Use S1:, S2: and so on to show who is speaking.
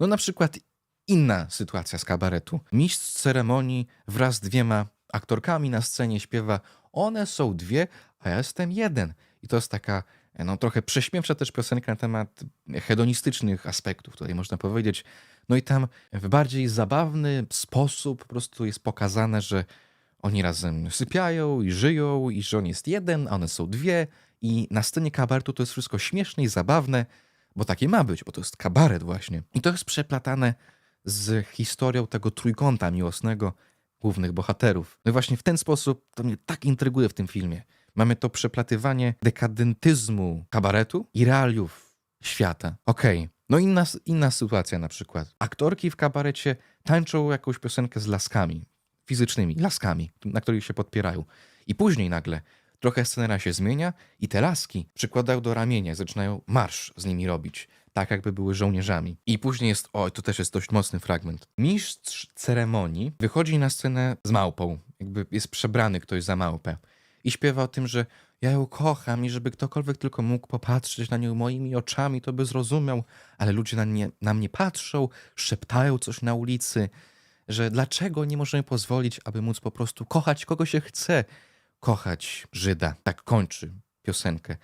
S1: No na przykład inna sytuacja z kabaretu. Mistrz ceremonii wraz z dwiema aktorkami na scenie śpiewa one są dwie, a ja jestem jeden. I to jest taka no, trochę prześmiewcza też piosenka na temat hedonistycznych aspektów, tutaj można powiedzieć. No i tam w bardziej zabawny sposób po prostu jest pokazane, że oni razem sypiają i żyją i że on jest jeden, a one są dwie i na scenie kabaretu to jest wszystko śmieszne i zabawne, bo takie ma być, bo to jest kabaret właśnie. I to jest przeplatane z historią tego trójkąta miłosnego głównych bohaterów. No i właśnie w ten sposób to mnie tak intryguje w tym filmie. Mamy to przeplatywanie dekadentyzmu kabaretu i realiów świata. Okej, no inna, inna sytuacja na przykład. Aktorki w kabarecie tańczą jakąś piosenkę z laskami, fizycznymi laskami, na których się podpierają. I później nagle trochę scenera się zmienia i te laski przykładają do ramienia, zaczynają marsz z nimi robić, tak jakby były żołnierzami. I później jest, oj, to też jest dość mocny fragment. Mistrz ceremonii wychodzi na scenę z małpą, jakby jest przebrany ktoś za małpę i śpiewa o tym, że ja ją kocham i żeby ktokolwiek tylko mógł popatrzeć na nią moimi oczami, to by zrozumiał, ale ludzie na mnie, na mnie patrzą, szeptają coś na ulicy, że dlaczego nie możemy pozwolić, aby móc po prostu kochać kogo się chce, kochać Żyda. Tak kończy piosenkę.